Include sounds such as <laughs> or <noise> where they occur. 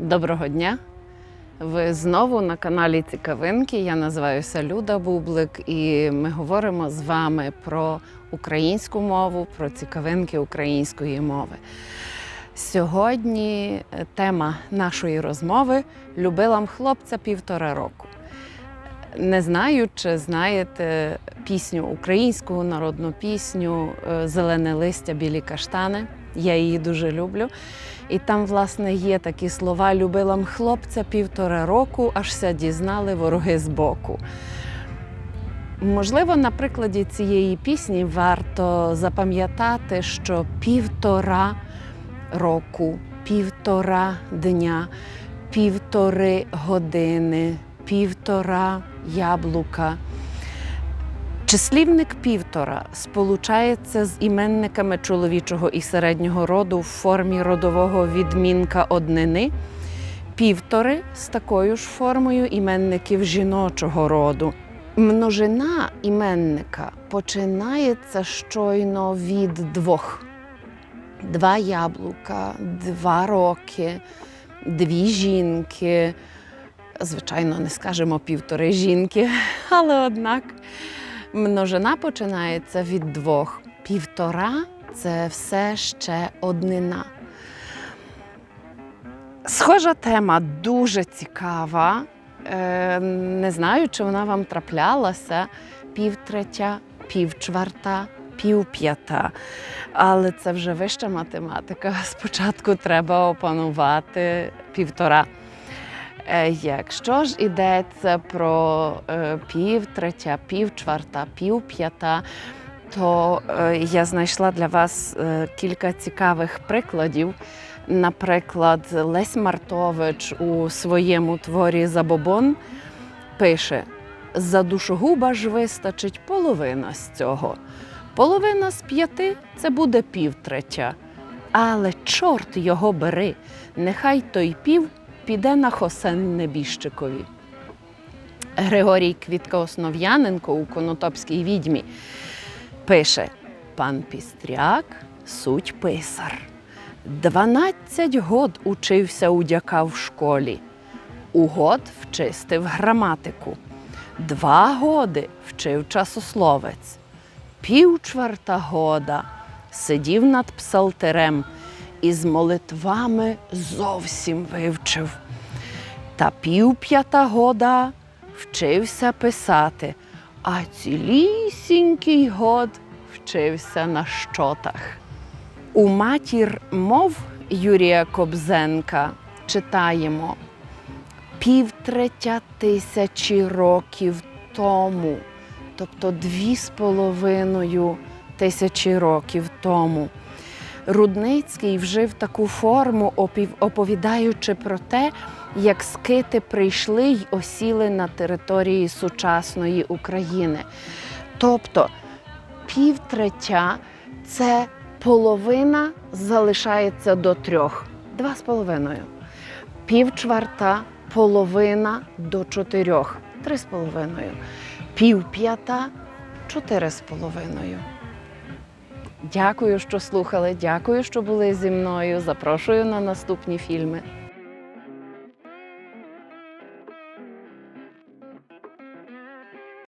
Доброго дня! Ви знову на каналі Цікавинки. Я називаюся Люда Бублик, і ми говоримо з вами про українську мову, про цікавинки української мови. Сьогодні е, тема нашої розмови Любила м хлопця півтора року. Не знаю, чи знаєте пісню українську народну пісню е, Зелене листя, білі каштани. Я її дуже люблю. І там, власне, є такі слова Любила м хлопця півтора року, аж ся дізнали вороги збоку. Можливо, на прикладі цієї пісні варто запам'ятати, що півтора року, півтора дня, півтори години, півтора яблука. Числівник півтора сполучається з іменниками чоловічого і середнього роду в формі родового відмінка однини, півтори з такою ж формою іменників жіночого роду. Множина іменника починається щойно від двох: два яблука, два роки, дві жінки. Звичайно, не скажемо півтори жінки, <laughs> але однак. Множина починається від двох. Півтора це все ще однина. Схожа тема дуже цікава. Е, не знаю, чи вона вам траплялася півтретя, півчварта, півп'ята. Але це вже вища математика. Спочатку треба опанувати півтора. Е, Якщо ж йдеться про е, півтретя, півчварта, півп'ята, то е, я знайшла для вас кілька цікавих прикладів. Наприклад, Лесь Мартович у своєму творі Забобон пише: за душогуба ж вистачить половина з цього. Половина з п'яти це буде півтретя. Але чорт його бери, нехай той пів піде на хосен небіжчикові. Григорій Квітка Основ'яненко у Конотопській відьмі пише: Пан Пістряк, суть писар. Дванадцять год учився у дяка в школі. У год вчистив граматику. Два годи вчив часословець. Півчварта года сидів над псалтирем і з молитвами зовсім вивчив. Та півп'ята года вчився писати, а цілісінький год вчився на щотах. У матір мов Юрія Кобзенка читаємо півтретя тисячі років тому, тобто дві з половиною тисячі років тому. Рудницький вжив таку форму, оповідаючи про те, як скити прийшли й осіли на території сучасної України. Тобто півтретя це половина залишається до трьох, два з половиною. Півчварта половина до чотирьох, три з половиною. Півп'ята чотири з половиною. Дякую, що слухали. Дякую, що були зі мною. Запрошую на наступні фільми.